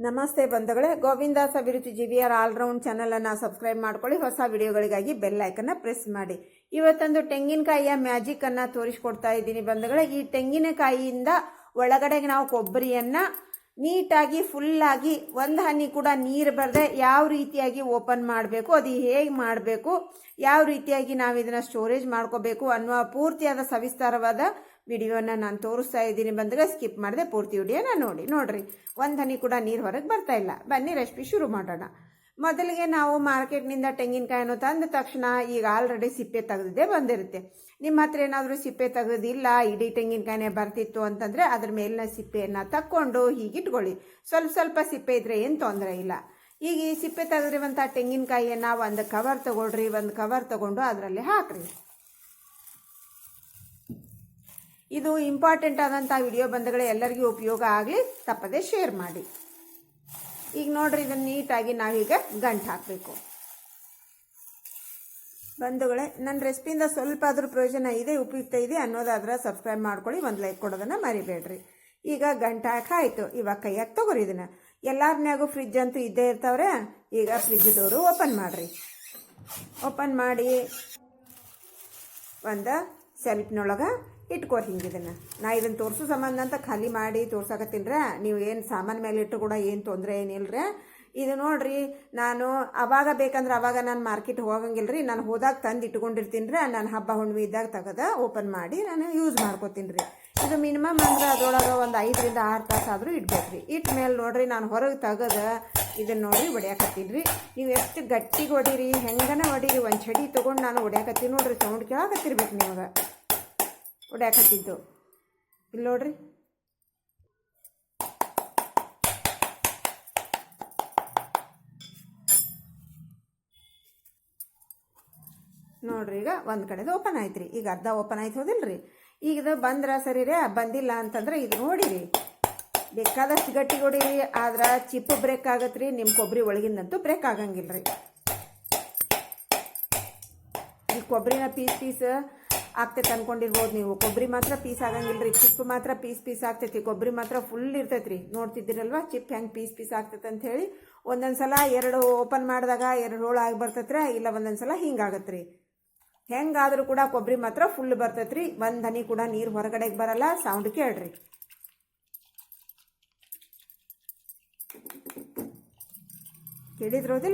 ನಮಸ್ತೆ ಬಂಧುಗಳೇ, ಗೋವಿಂದಾಸ ಅಭಿರುಚಿ ಜಿವಿಯರ್ ಆಲ್ರೌಂಡ್ ಚಾನಲನ್ನು ಸಬ್ಸ್ಕ್ರೈಬ್ ಮಾಡ್ಕೊಳ್ಳಿ. ಹೊಸ ವಿಡಿಯೋಗಳಿಗಾಗಿ ಬೆಲ್ ಐಕನ್ನ ಪ್ರೆಸ್ ಮಾಡಿ. ಇವತ್ತೊಂದು ತೆಂಗಿನಕಾಯಿಯ ಮ್ಯಾಜಿಕನ್ನು ತೋರಿಸ್ಕೊಡ್ತಾ ಇದ್ದೀನಿ ಬಂಧುಗಳೇ. ಈ ತೆಂಗಿನಕಾಯಿಯಿಂದ ಒಳಗಡೆಗೆ ನಾವು ಕೊಬ್ಬರಿಯನ್ನು ನೀಟಾಗಿ ಫುಲ್ಲಾಗಿ ಒಂದು ಹನಿ ಕೂಡ ನೀರು ಬರದೆ ಯಾವ ರೀತಿಯಾಗಿ ಓಪನ್ ಮಾಡಬೇಕು, ಅದು ಹೇಗೆ ಮಾಡಬೇಕು, ಯಾವ ರೀತಿಯಾಗಿ ನಾವು ಇದನ್ನು ಸ್ಟೋರೇಜ್ ಮಾಡ್ಕೋಬೇಕು ಅನ್ನುವ ಪೂರ್ತಿಯಾದ ಸವಿಸ್ತಾರವಾದ ವಿಡಿಯೋನ ನಾನು ತೋರಿಸ್ತಾ ಇದ್ದೀನಿ ಬಂದರೆ ಸ್ಕಿಪ್ ಮಾಡಿದೆ ಪೂರ್ತಿ ವಿಡಿಯೋನ ನೋಡಿ. ನೋಡ್ರಿ, ಒಂದು ಹನಿ ಕೂಡ ನೀರು ಹೊರಗೆ ಬರ್ತಾ ಇಲ್ಲ. ಬನ್ನಿ ರೆಸಿಪಿ ಶುರು ಮಾಡೋಣ. ಮೊದಲಿಗೆ ನಾವು ಮಾರ್ಕೆಟ್ನಿಂದ ತೆಂಗಿನಕಾಯನ್ನು ತಂದ ತಕ್ಷಣ ಈಗ ಆಲ್ರೆಡಿ ಸಿಪ್ಪೆ ತೆಗೆದಿದ್ದೇ ಬಂದಿರುತ್ತೆ. ನಿಮ್ಮ ಹತ್ರ ಏನಾದರೂ ಸಿಪ್ಪೆ ತೆಗೆದಿಲ್ಲ, ಇಡೀ ತೆಂಗಿನಕಾಯಿನೇ ಬರ್ತಿತ್ತು ಅಂತಂದರೆ ಅದ್ರ ಮೇಲಿನ ಸಿಪ್ಪೆಯನ್ನು ತಕ್ಕೊಂಡು ಹೀಗೆ ಇಟ್ಕೊಳ್ಳಿ ಸ್ವಲ್ಪ ಸ್ವಲ್ಪ ಸಿಪ್ಪೆ ಇದ್ರೆ ಏನು ತೊಂದರೆ ಇಲ್ಲ. ಈಗ ಈ ಸಿಪ್ಪೆ ತೆಗೆದಿರುವಂಥ ತೆಂಗಿನಕಾಯಿಯನ್ನು ಒಂದು ಕವರ್ ತಗೊಳ್ರಿ, ಒಂದು ಕವರ್ ತಗೊಂಡು ಅದರಲ್ಲಿ ಹಾಕ್ರಿ. ಇದು ಇಂಪಾರ್ಟೆಂಟ್ ಆದಂಥ ವಿಡಿಯೋ ಬಂದಗಳೇ ಎಲ್ಲರಿಗೂ ಉಪಯೋಗ ಆಗಲಿ, ತಪ್ಪದೆ ಶೇರ್ ಮಾಡಿ. ಈಗ ನೋಡ್ರಿ ಇದನ್ನು ನೀಟಾಗಿ ನಾವೀಗ ಗಂಟು ಹಾಕಬೇಕು. ಬಂಧುಗಳೇ ನನ್ನ ರೆಸಿಪಿಯಿಂದ ಸ್ವಲ್ಪ ಆದರೂ ಪ್ರಯೋಜನ ಇದೆ, ಉಪಯುಕ್ತ ಇದೆ ಅನ್ನೋದಾದ್ರೆ ಸಬ್ಸ್ಕ್ರೈಬ್ ಮಾಡ್ಕೊಳ್ಳಿ, ಒಂದು ಲೈಕ್ ಕೊಡೋದನ್ನು ಮರಿಬೇಡ್ರಿ. ಈಗ ಗಂಟು ಹಾಕಾಯಿತು ಇವಾಗ ಕೈಯಾಗ ತಗೋರಿ ಇದನ್ನು. ಎಲ್ಲಾರನ್ಯಾಗೂ ಫ್ರಿಜ್ ಅಂತೂ ಇದ್ದೇ ಇರ್ತಾವ್ರೆ, ಈಗ ಫ್ರಿಜ್ದವರು ಓಪನ್ ಮಾಡಿರಿ. ಓಪನ್ ಮಾಡಿ ಒಂದು ಸೆಲ್ಫ್ನೊಳಗೆ ಇಟ್ಕೋರಿ ಹಿಂಗೆ ಇದನ್ನು. ನಾ ಇದನ್ನು ತೋರಿಸೋ ಸಂಬಂಧ ಅಂತ ಖಾಲಿ ಮಾಡಿ ತೋರ್ಸಕತ್ತೀನ್ರ. ನೀವು ಏನು ಸಾಮಾನು ಮೇಲೆ ಇಟ್ಟು ಕೂಡ ಏನು ತೊಂದರೆ ಏನಿಲ್ಲರ ಇದು ನೋಡ್ರಿ, ನಾನು ಅವಾಗ ಬೇಕಂದ್ರೆ ಅವಾಗ ನಾನು ಮಾರ್ಕೆಟ್ ಹೋಗಂಗಿಲ್ಲ ರೀ ನಾನು ಹೋದಾಗ ತಂದು ಇಟ್ಕೊಂಡಿರ್ತೀನಿ ರೀ ನಾನು ಹಬ್ಬ ಹುಣ್ಣಿಮೆ ಇದ್ದಾಗ ತೆಗೆದ ಓಪನ್ ಮಾಡಿ ನಾನು ಯೂಸ್ ಮಾಡ್ಕೋತೀನಿ ರೀ ಇದು ಮಿನಿಮಮ್ ಅಂದ್ರೆ ಅದರೊಳಗೆ ಒಂದು ಐದರಿಂದ ಆರು ತಾಸು ಆದರೂ ಇಡ್ಬೇಕು ರೀ ಇಟ್ಟ ಮೇಲೆ ನೋಡಿರಿ, ನಾನು ಹೊರಗೆ ತೆಗೆದ ಇದನ್ನು ನೋಡಿ ಹೊಡ್ಯಾಕತ್ತೀನಿ ರೀ ನೀವು ಎಷ್ಟು ಗಟ್ಟಿಗೆ ಹೊಡೀರಿ, ಹೆಂಗನ ಹೊಡೀರಿ, ಒಂದು ಚಡಿ ತೊಗೊಂಡು ನಾನು ಹೊಡ್ಯಾಕತ್ತೀನಿ ನೋಡಿರಿ. ಸೌಂಡ್ ಕೇಳಾಕತ್ತಿರ್ಬೇಕು ನಿಮಗೆ. ಹೊಡ್ಯಾಕತ್ತಿದ್ದು. ಇಲ್ಲಿ ನೋಡ್ರಿ. ನೋಡ್ರಿ ಈಗ ಒಂದು ಕಡೆದು ಓಪನ್ ಆಯ್ತು ರೀ ಈಗ ಅರ್ಧ ಓಪನ್ ಆಯ್ತು ಹೋದಿಲ್ರಿ. ಈಗ ಬಂದ್ರೆ ಸರಿ ರೀ, ಬಂದಿಲ್ಲ ಅಂತಂದ್ರೆ ಇದು ನೋಡಿರಿ. ಬೇಕಾದಷ್ಟು ಗಟ್ಟಿ ಹೊಡೀರಿ, ಆದ್ರೆ ಚಿಪ್ಪು ಬ್ರೇಕ್ ಆಗತ್ತೆ ರೀ ನಿಮ್ಮ ಕೊಬ್ಬರಿ ಒಳಗಿಂದಂತೂ ಬ್ರೇಕ್ ಆಗಂಗಿಲ್ಲ ರೀ ಈ ಕೊಬ್ಬರಿನ ಪೀಸ್ ಪೀಸ್ ಆಗ್ತೈತೆ ಅನ್ಕೊಂಡಿರ್ಬೋದು ನೀವು. ಕೊಬ್ಬರಿ ಮಾತ್ರ ಪೀಸ್ ಆಗಂಗಿಲ್ಲ ರೀ ಚಿಪ್ ಮಾತ್ರ ಪೀಸ್ ಪೀಸ್ ಆಗ್ತೈತಿ. ಕೊಬ್ಬರಿ ಮಾತ್ರ ಫುಲ್ ಇರ್ತೈತೆ ರೀ ನೋಡ್ತಿದ್ದೀರಲ್ವ? ಚಿಪ್ ಹೆಂಗೆ ಪೀಸ್ ಪೀಸ್ ಆಗ್ತೈತೆ ಅಂತ ಹೇಳಿ ಒಂದೊಂದು ಸಲ ಎರಡು ಓಪನ್ ಮಾಡಿದಾಗ ಎರಡು ರೋಲ್ ಆಗಿ ಬರ್ತೈತ್ರಿ, ಇಲ್ಲ ಒಂದೊಂದು ಸಲ ಹಿಂಗಾಗತ್ತೆ ರೀ ಹೆಂಗಾದರೂ ಕೂಡ ಕೊಬ್ಬರಿ ಮಾತ್ರ ಫುಲ್ ಬರ್ತೈತೆ ರೀ ಒಂದು ಹನಿ ಕೂಡ ನೀರು ಹೊರಗಡೆಗೆ ಬರಲ್ಲ. ಸೌಂಡ್ ಕೇಳ್ರಿ.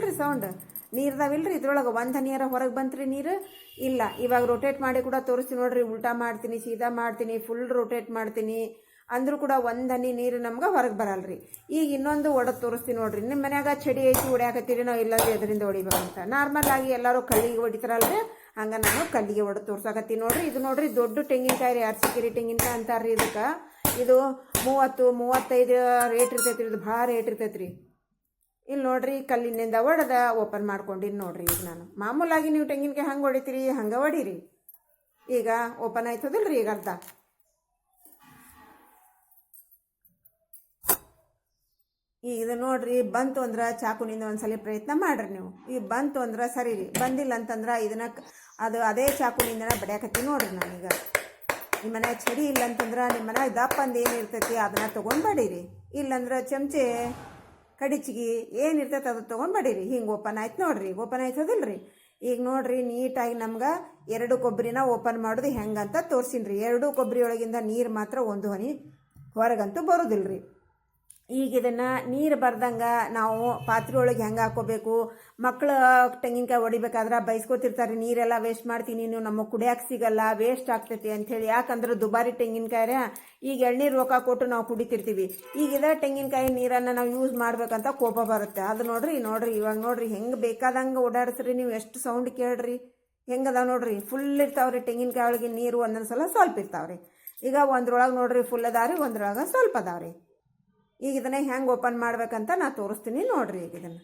ರೀ ಸೌಂಡ್ ನೀರ್ದಾವಿಲ್ರಿ ಇದ್ರೊಳಗೆ ಒಂದು ಹನಿಯಾರ ಹೊರಗೆ ಬಂತ್ರಿ ನೀರು? ಇಲ್ಲ, ಇವಾಗ ರೊಟೇಟ್ ಮಾಡಿ ಕೂಡ ತೋರಿಸ್ತೀನಿ ನೋಡ್ರಿ, ಉಲ್ಟಾ ಮಾಡ್ತೀನಿ, ಸೀದಾ ಮಾಡ್ತೀನಿ ಫುಲ್ ರೊಟೇಟ್ ಮಾಡ್ತೀನಿ. ಅಂದರೂ ಕೂಡ ಒಂದು ಹನಿ ನೀರು ನಮ್ಗೆ ಹೊರಗೆ ಬರಲ್ರಿ. ಈಗ ಇನ್ನೊಂದು ಒಡೆದು ತೋರಿಸ್ತೀನಿ ನೋಡ್ರಿ. ನಿಮ್ಮ ಮನ್ಯಾಗ ಚಡಿ ಐತಿ ಹೊಡ್ಯಾಕತ್ತೀರಿ ನಾವು ಇಲ್ಲಾಂದ್ರೆ ಎದರಿಂದ ಹೊಡಿಬೇಕಂತ. ನಾರ್ಮಲ್ ಆಗಿ ಎಲ್ಲರೂ ಕಲ್ಲಿಗೆ ಹೊಡಿತಾರಲ್ರಿ? ಹಂಗೆ ನಾನು ಕಲ್ಲಿಗೆ ಒಡ ತೋರ್ಸಾಕತ್ತೀನಿ ನೋಡ್ರಿ. ಇದು ನೋಡ್ರಿ, ದೊಡ್ಡ ತೆಂಗಿನಕಾಯಿ ರೀ ಅರ್ಸಿಕಿರಿ ತೆಂಗಿನಕಾಯಿ ಅಂತಾರ್ರಿ ಇದಕ್ಕೆ. ಇದು ಮೂವತ್ತು, ಮೂವತ್ತೈದು ರೇಟ್ ಇರ್ತೈತ್ರಿ, ಇದು ಭಾಳ ರೇಟ್ ಇರ್ತೈತ್ರಿ. ಇಲ್ಲಿ ನೋಡ್ರಿ ಕಲ್ಲಿನಿಂದ ಒಡೆದ ಓಪನ್ ಮಾಡ್ಕೊಂಡಿನಿ ನೋಡ್ರಿ ಈಗ ನಾನು. ಮಾಮೂಲಾಗಿ ನೀವು ತೆಂಗಿನಕಾಯಿ ಹಂಗೆ ಹೊಡಿತೀರಿ, ಹಂಗೆ ಹೊಡೀರಿ. ಈಗ ಓಪನ್ ಆಯ್ತದಲ್ರಿ ಈಗ ಅರ್ಧ. ಈಗ ಇದು ನೋಡ್ರಿ, ಬಂತು ಅಂದ್ರೆ ಚಾಕುನಿಂದ ಒಂದ್ಸಲ ಪ್ರಯತ್ನ ಮಾಡ್ರಿ ನೀವು. ಈಗ ಬಂತು ಅಂದ್ರೆ ಸರಿ ರೀ, ಬಂದಿಲ್ಲ ಅಂತಂದ್ರೆ ಇದನ್ನ ಅದು ಅದೇ ಚಾಕುನಿಂದ ಬಡಿಯಾಕತ್ತೀನಿ ನೋಡ್ರಿ ನಾನೀಗ. ನಿಮ್ಮ ಮನೆ ಚಡಿ ಇಲ್ಲ ಅಂತಂದ್ರೆ ನಿಮ್ಮ ಮನೆ ದಪ್ಪ ಅಂದ ಏನು ಇರ್ತೈತಿ, ಅದನ್ನ ತೊಗೊಂಡು ಬಡೀರಿ. ಇಲ್ಲಂದ್ರೆ ಚಮಚೆ ಕಡಿಚಿಗಿ ಏನು ಇರ್ತೈತೆ ಅದು ತೊಗೊಂಡು ಬಡೀರಿ ಹಿಂಗೆ ಓಪನ್ ಆಯ್ತು ನೋಡ್ರಿ. ಓಪನ್ ಆಯ್ತದಿಲ್ರಿ? ಈಗ ನೋಡ್ರಿ, ನೀಟಾಗಿ ನಮ್ಗೆ ಎರಡು ಕೊಬ್ಬರಿನ ಓಪನ್ ಮಾಡೋದು ಹೆಂಗಂತ ತೋರಿಸಿನ್ರಿ. ರೀ ಎರಡು ಕೊಬ್ಬರಿ ಒಳಗಿಂದ ನೀರು ಮಾತ್ರ ಒಂದು ಹನಿ ಹೊರಗಂತೂ ಬರೋದಿಲ್ರಿ. ಈಗ ಇದನ್ನು ನೀರು ಬರ್ದಂಗೆ ನಾವು ಪಾತ್ರೆ ಒಳಗೆ ಹೆಂಗೆ ಹಾಕೋಬೇಕು? ಮಕ್ಕಳು ತೆಂಗಿನಕಾಯಿ ಹೊಡಿಬೇಕಾದ್ರೆ ಬೈಸ್ಕೊತಿರ್ತಾರೆ, ನೀರೆಲ್ಲ ವೇಸ್ಟ್ ಮಾಡ್ತೀನಿ ನೀವು ನಮಗೆ ಕುಡಿಯೋಕೆ ಸಿಗಲ್ಲ ವೇಸ್ಟ್ ಆಗ್ತೈತಿ ಅಂಥೇಳಿ. ಯಾಕಂದ್ರೆ ದುಬಾರಿ ತೆಂಗಿನಕಾಯಿ ಈಗ ಎಳ್ನೀರು ರೊಕ್ಕ ಕೊಟ್ಟು ನಾವು ಕುಡಿತಿರ್ತೀವಿ. ಈಗ ಇದೇ ತೆಂಗಿನಕಾಯಿ ನೀರನ್ನು ನಾವು ಯೂಸ್ ಮಾಡ್ಬೇಕಂತ ಕೋಪ ಬರುತ್ತೆ. ಅದು ನೋಡ್ರಿ ನೋಡ್ರಿ, ಇವಾಗ ನೋಡ್ರಿ, ಹೆಂಗೆ ಬೇಕಾದಂಗೆ ಓಡಾಡ್ಸ್ರಿ ನೀವು, ಎಷ್ಟು ಸೌಂಡ್ ಕೇಳ್ರಿ? ಹೆಂಗದ ನೋಡ್ರಿ? ಫುಲ್ ಇರ್ತಾವ್ರಿ ತೆಂಗಿನಕಾಯಿ ಒಳಗೆ ನೀರು ಒಂದೊಂದು ಸಲ ಸ್ವಲ್ಪ ಇರ್ತಾವ್ರಿ. ಈಗ ಒಂದ್ರೊಳಗೆ ನೋಡ್ರಿ ಫುಲ್ ಅದಾವ್ರಿ, ಒಂದ್ರೊಳಗೆ ಸ್ವಲ್ಪ ಅದಾವ್ರಿ. ಈಗ ಇದನ್ನ ಹೆಂಗೆ ಓಪನ್ ಮಾಡ್ಬೇಕಂತ ನಾ ತೋರಿಸ್ತೀನಿ ನೋಡ್ರಿ ಈಗ ಇದನ್ನು.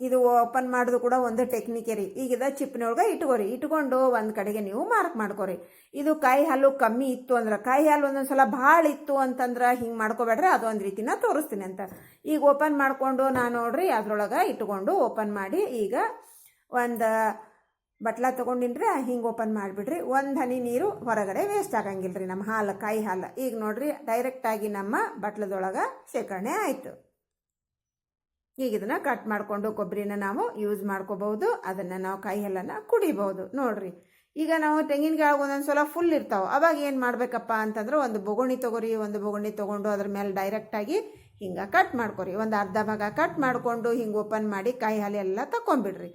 ಇದು ಓಪನ್ ಮಾಡೋದು ಕೂಡ ಒಂದು ಟೆಕ್ನಿಕೆ ರೀ. ಈಗ ಇದ ಚಿಪ್ನೊಳಗೆ ಇಟ್ಕೋರಿ. ಇಟ್ಕೊಂಡು ಒಂದು ಕಡೆಗೆ ನೀವು ಮಾರ್ಕ್ ಮಾಡ್ಕೋರಿ. ಇದು ಕಾಯಿ ಹಾಲು ಕಮ್ಮಿ ಇತ್ತು ಅಂದ್ರೆ, ಕಾಯಿ ಹಾಲು ಒಂದೊಂದು ಸಲ ಭಾಳ ಇತ್ತು ಅಂತಂದ್ರೆ ಹಿಂಗೆ ಮಾಡ್ಕೋಬೇಡ್ರಿ ಅದು ಒಂದು ರೀತಿನ ತೋರಿಸ್ತೀನಿ ಅಂತ. ಈಗ ಓಪನ್ ಮಾಡಿಕೊಂಡು ನಾನು ನೋಡ್ರಿ ಅದರೊಳಗೆ ಇಟ್ಕೊಂಡು ಓಪನ್ ಮಾಡಿ ಈಗ ಒಂದು ಬಟ್ಲ ತೊಗೊಂಡಿನ್ರಿ, ಹಿಂಗೆ ಓಪನ್ ಮಾಡಿಬಿಡ್ರಿ. ಒಂದು ಹನಿ ನೀರು ಹೊರಗಡೆ ವೇಸ್ಟ್ ಆಗಂಗಿಲ್ಲ ರೀ ನಮ್ಮ ಹಾಲು ಕಾಯಿ ಹಾಲು. ಈಗ ನೋಡ್ರಿ ಡೈರೆಕ್ಟಾಗಿ ನಮ್ಮ ಬಟ್ಲದೊಳಗೆ ಶೇಖರಣೆ ಆಯಿತು. ಈಗ ಇದನ್ನ ಕಟ್ ಮಾಡಿಕೊಂಡು ಕೊಬ್ಬರಿನ ನಾವು ಯೂಸ್ ಮಾಡ್ಕೋಬಹುದು. ಅದನ್ನು ನಾವು ಕಾಯಿ ಹಾಲನ್ನು ಕುಡಿಬಹುದು. ನೋಡ್ರಿ, ಈಗ ನಾವು ತೆಂಗಿನಕಾಯಿ ಒಂದೊಂದು ಸಲ ಫುಲ್ ಇರ್ತಾವೆ. ಅವಾಗ ಏನು ಮಾಡಬೇಕಪ್ಪ ಅಂತಂದ್ರೆ ಒಂದು ಬೊಗುಣಿ ತೊಗೊರಿ, ಒಂದು ಬೊಗುಣಿ ತೊಗೊಂಡು ಅದ್ರ ಮೇಲೆ ಡೈರೆಕ್ಟಾಗಿ ಹಿಂಗೆ ಕಟ್ ಮಾಡ್ಕೊರಿ. ಒಂದು ಅರ್ಧ ಭಾಗ ಕಟ್ ಮಾಡಿಕೊಂಡು ಹಿಂಗೆ ಓಪನ್ ಮಾಡಿ ಕಾಯಿ ಹಾಲು ಎಲ್ಲ ತಗೊಂಬಿಡ್ರಿ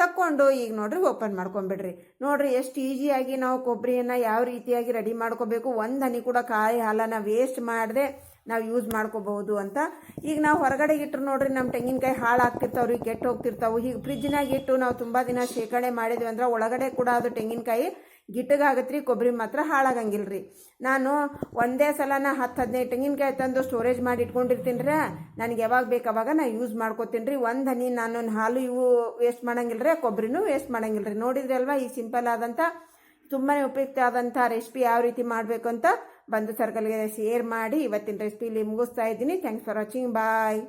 ತಕ್ಕೊಂಡು ಈಗ ನೋಡ್ರಿ ಓಪನ್ ಮಾಡ್ಕೊಂಬಿಡ್ರಿ. ನೋಡ್ರಿ ಎಷ್ಟು ಈಸಿಯಾಗಿ ನಾವು ಕೊಬ್ಬರಿಯನ್ನು ಯಾವ ರೀತಿಯಾಗಿ ರೆಡಿ ಮಾಡ್ಕೋಬೇಕು? ಒಂದು ಹನಿ ಕೂಡ ಕಾಯಿ ಹಾಲನ್ನ ವೇಸ್ಟ್ ಮಾಡದೆ ನಾವು ಯೂಸ್ ಮಾಡ್ಕೋಬಹುದು ಅಂತ. ಈಗ ನಾವು ಹೊರಗಡೆ ಇಟ್ಟರು ನೋಡ್ರಿ ನಮ್ಮ ತೆಂಗಿನಕಾಯಿ ಹಾಳಾಗ್ತಿರ್ತಾವ್ರಿ ಕೆಟ್ಟು ಹೋಗ್ತಿರ್ತಾವೆ. ಈಗ ಫ್ರಿಜ್ನಾಗ ಇಟ್ಟು ನಾವು ತುಂಬ ದಿನ ಶೇಖರಣೆ ಮಾಡಿದ್ವಿ ಅಂದ್ರೆ ಒಳಗಡೆ ಕೂಡ ಅದು ತೆಂಗಿನಕಾಯಿ ಗಿಟ್ಟಗಾಗತ್ತೆ ರೀ ಕೊಬ್ಬರಿ ಮಾತ್ರ ಹಾಳಾಗಂಗಿಲ್ಲ ರೀ ನಾನು ಒಂದೇ ಸಲ ನಾ ಹತ್ತು ಹದಿನೈದು ತೆಂಗಿನಕಾಯಿ ತಂದು ಸ್ಟೋರೇಜ್ ಮಾಡಿ ಇಟ್ಕೊಂಡಿರ್ತೀನಿ ರೀ ನನಗೆ ಯಾವಾಗ ಬೇಕು ಅವಾಗ ನಾ ಯೂಸ್ ಮಾಡ್ಕೋತೀನಿ ರೀ ಒಂದು ಹನಿ ನಾನು ಹಾಲು ಇವು ವೇಸ್ಟ್ ಮಾಡಂಗಿಲ್ಲ ರೀ ಕೊಬ್ಬರಿನೂ ವೇಸ್ಟ್ ಮಾಡಂಗಿಲ್ಲ ರೀ ನೋಡಿದ್ರಿ ಅಲ್ವಾ, ಈ ಸಿಂಪಲ್ ಆದಂಥ ತುಂಬಾ ಉಪಯುಕ್ತ ಆದಂಥ ರೆಸಿಪಿ ಯಾವ ರೀತಿ ಮಾಡಬೇಕು ಅಂತ ಬಂದು ಸರ್ಕಲ್ಗೆ ಶೇರ್ ಮಾಡಿ ಇವತ್ತಿನ ರೆಸಿಪಿಲಿ ಮುಗಿಸ್ತಾ ಇದ್ದೀನಿ. Thanks for watching bye